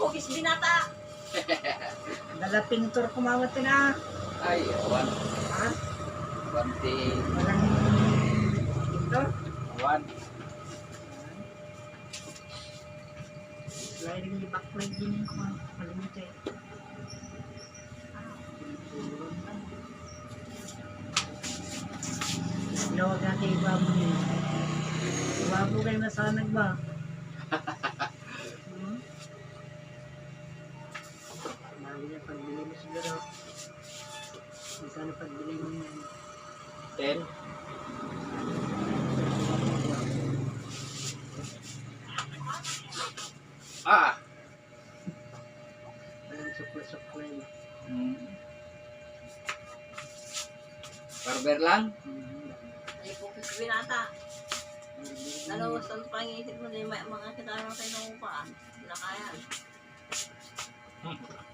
pugis binata. Dala pintor kumawat na. Ay, awan. Ha? Awan ti. Walang pintor. Awan. Sliding di backlight din ko. Kalimutan. Lawag natin iba mo niyo. Iwabo kayo na sanag ba? Sana pagbili mo yan. Ten. Ah! Walang sukla-sukla. Hmm. Barber lang? Hmm. Ay pugis binata. Dalawas ang pangisip mo na may mga kitarang kayo ng upaan. Hindi na kaya. Ah,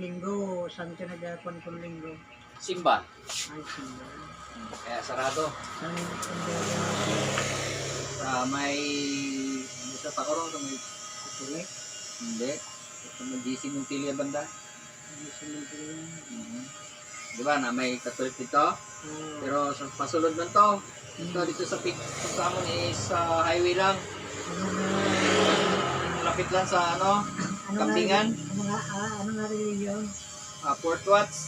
linggo, saan ka nagkakon kung linggo? Simba. Ay, simba. Kaya sarado. Saan yung nagkakon? Sa may... Sa takarong sa may... Kutulik? Hindi. Sa may GC Montilia banda. Sa linggo yun? Mhm. Di ba na may katulik dito? Ah, Pero sa pasulod man to. Dito, dito sa pit sa amon is sa highway lang. ano nga, Lapit lang sa ano, ano nga, Kampingan? ano nga, ah, ano nga religion? uh, Fort Watts.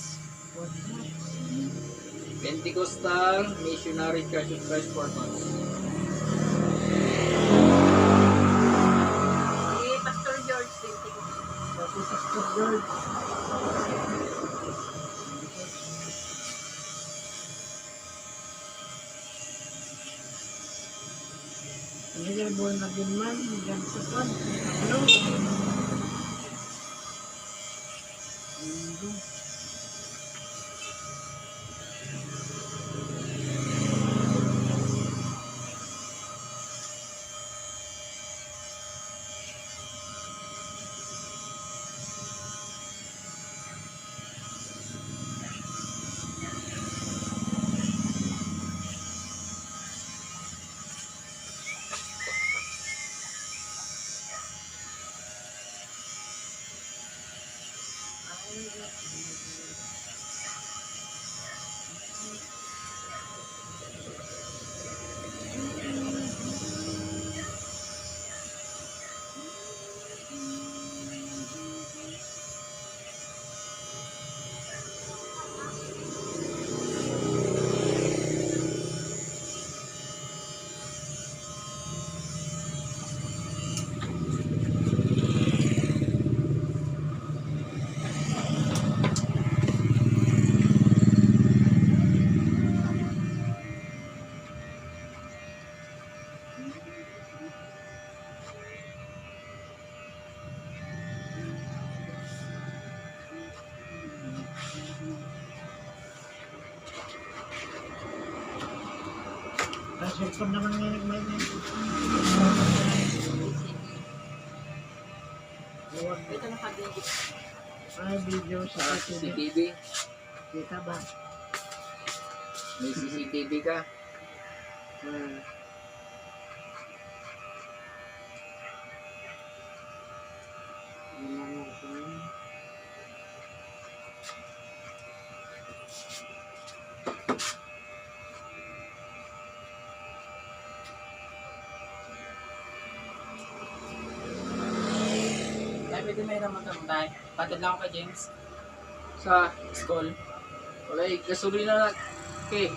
Pentecostal Missionary Church of Christ Fort Watts. Si Pastor George Pintico. Sabi Pastor George. Ano yung buwan na din man, hanggang sa pan, ano? Huwag Ito na kabigit. ay video sa Sa CCTV. Kita ba? May CCTV ka. Ah. Pwede may naman kami tay. Patid lang kay James. Sa School. wala eh, gasolina na. Okay.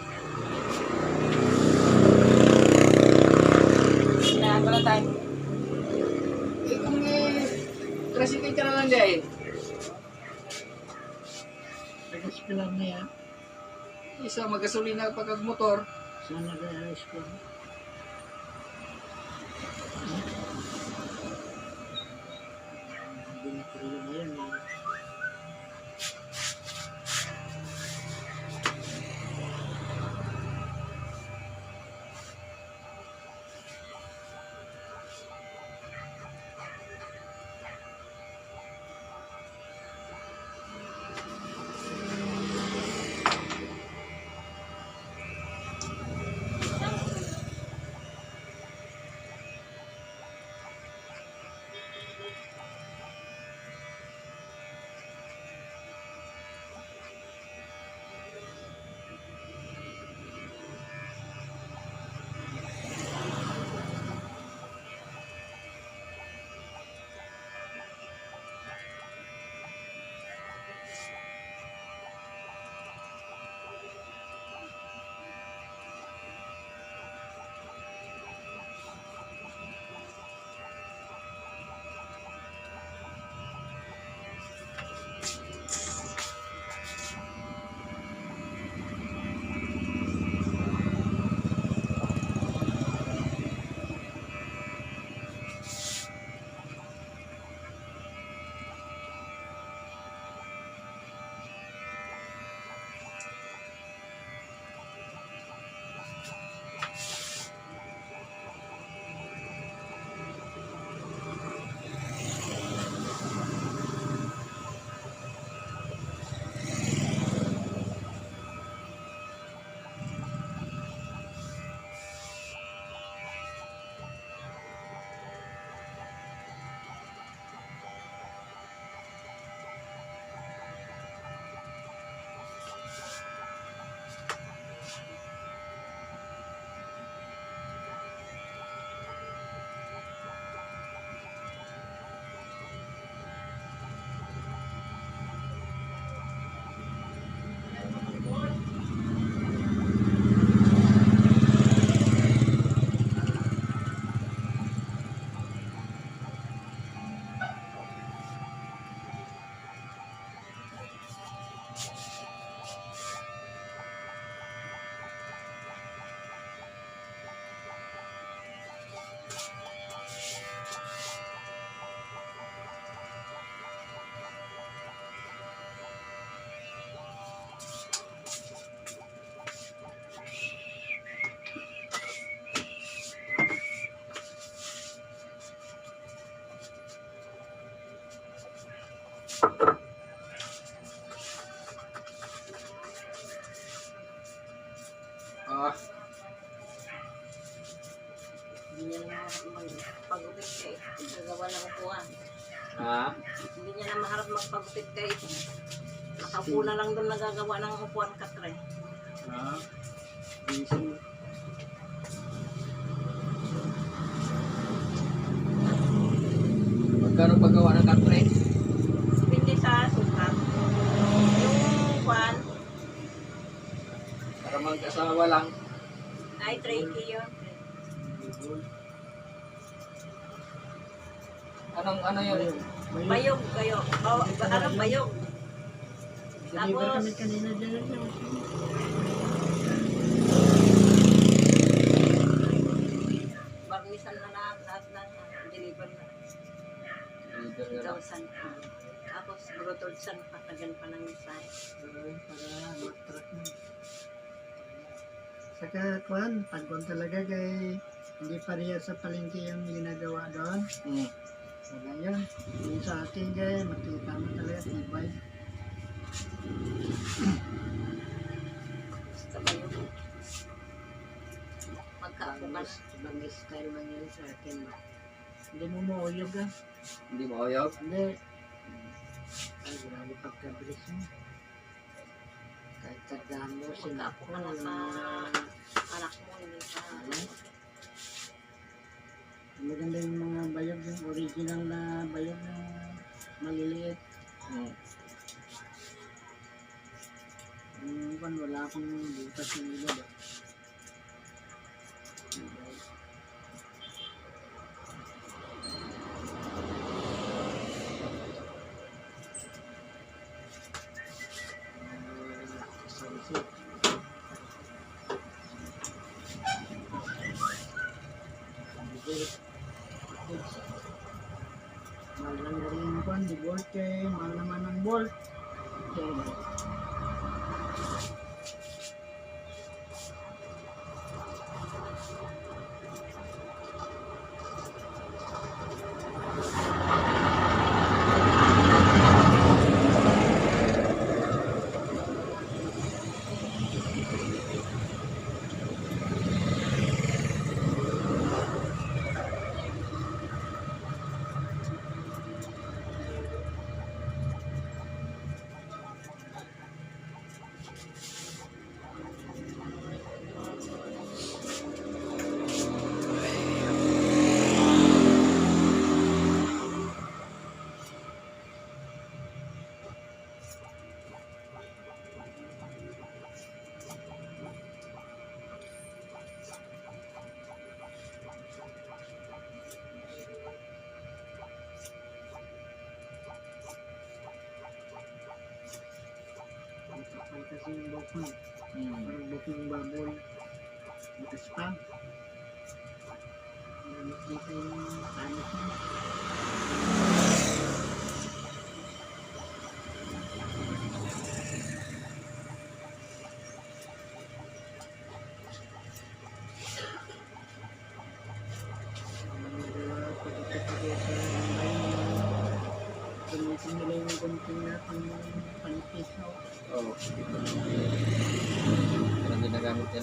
Kailangan ko lang tay. Eh kung eh, trasitin ka na lang dyan eh. Tagas ka lang niya. Isa magasolina pag motor. Sana nag-ayos ko. Yeah. Na lang doon nagagawa ng upuan katre. ah. Reason. Magkano paggawa ng country? Depende sa sukat. Yung upuan Para mag-asawa lang. ay 3K yun. Anong, ano yun? Bayog. Kayo. Bawa, ba, ano bayog? Deliver Tapos- kami kanina dyan. Barnisan na lahat, lahat na. Deliver na. Lang. 2,000 pa. Tapos brutolsan patagan pa ng misay. para matrak mo. Saka kuhan, pagkon talaga kay hindi pareha sa palengke yung ginagawa doon. Hmm. Wala yun. Yung sa atin kay makita mo talaga tibay. Bayog. Magkaapo ka na. Ibang, ibang style man yun sa akin. Hindi mo mauyog ah. Hindi mo ayaw? Hindi. Ay, grabe pagkabilis mo. Kahit tagdahan mo, Magkaapo ka na sa anak mo. Hindi sa... Maganda yung mga bayog, yung original na bayog na maliliit. Hmm. Yung kan wala akong butas ng ilod. ah. Mahal na rin yung kwan, di bolt kay, mahal naman bolt. Buhok mo. Hmm. Parang buhok ng baboy. Bukas pa. Dito yung anak mo.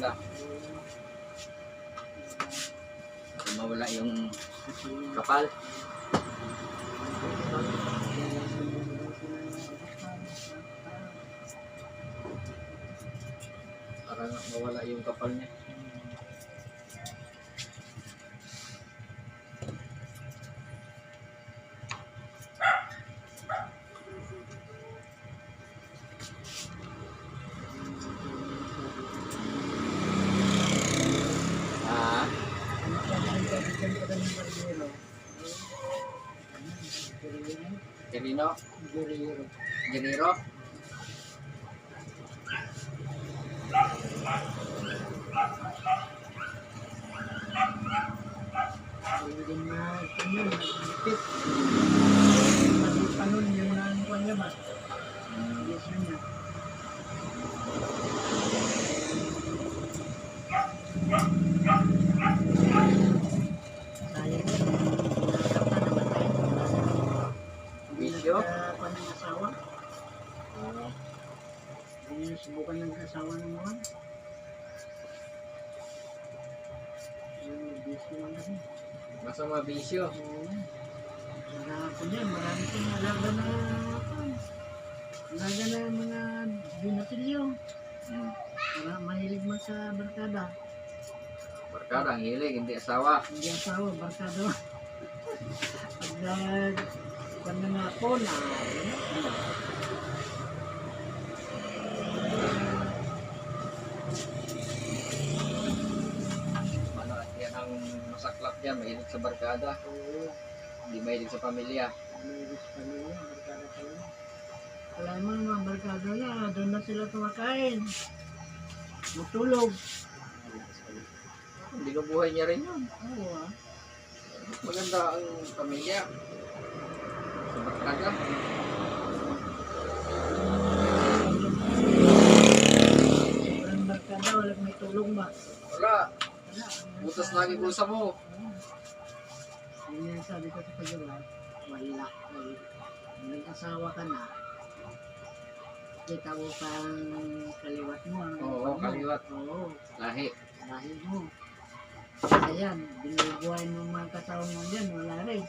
Para mawala yung kapal. Para mawala yung kapal niya. Ah, ng asawa ng mga. yun kasi. Nasa mga bisyo. Oo. Wala ako niyan, marami kong alaga na alaga na mga binatilyo. Hmm. Para mahilig man sa barkada. Barkada, ang hilig, hindi asawa. Hindi asawa, barkada. Pag nag na nga ako na ano, Ano, yan ang dyan, mahilig sa barkada. oo, Hindi mahilig sa pamilya. mahilig sa pamilya, barkada talaga. Alam mo mga barkada na, doon na sila kumakain. Matulog. Binubuhay niya rin yun. Oo ah. Maganda ang pamilya. Sa barkada. Sobrang barkada, wala may tulong ba? Wala. Butas lagi bulsa mo. Yun yung sabi ko sa kanya, wala. wala. Nag-asawa ka na, kita mo pang kaliwat mo. ang Oo, mo. kaliwat. Oo, Lahi. lahir mo. Kaya yan, binubuhay mo mga kasama mo yan, wala rin.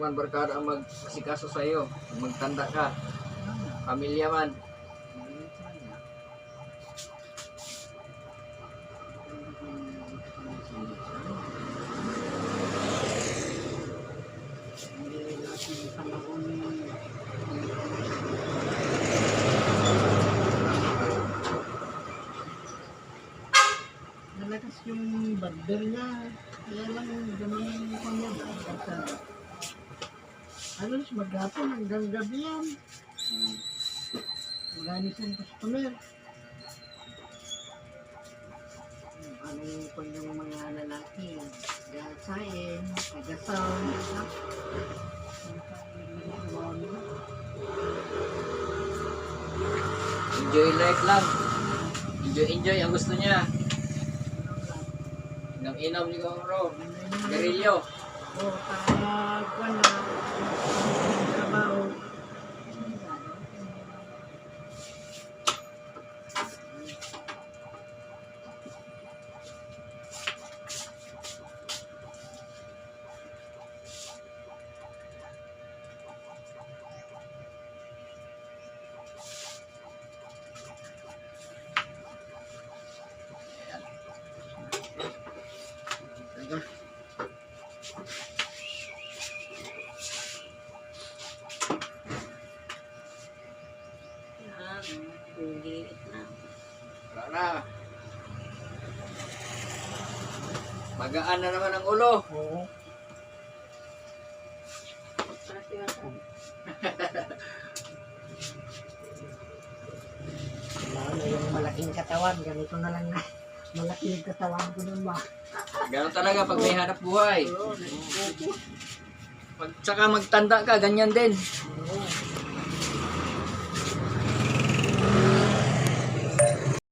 Man barkada ang magsikaso sa iyo. Magtanda ka. Pamilya man. Hindi natin panahon Nalakas yung barber niya. Kaya lang ganun yung kanya ba? Barkada. Halos maghapon hanggang gabi yan. Marami siyang customer. Ano yung kanyang mga lalaki? Gasain, tagasaw, ha? Enjoy life lang. Enjoy, enjoy. Ang gusto niya. Inom-inom siguro. Garilyo. O, pag wala, trabaho. Na. Magaan na naman ang ulo. Oo. Lalo yung malaking katawan, ganito na lang na. Malaking katawan ko nun ba? Ganun talaga pag may hanap buhay. Pag saka magtanda ka, ganyan din. Oo.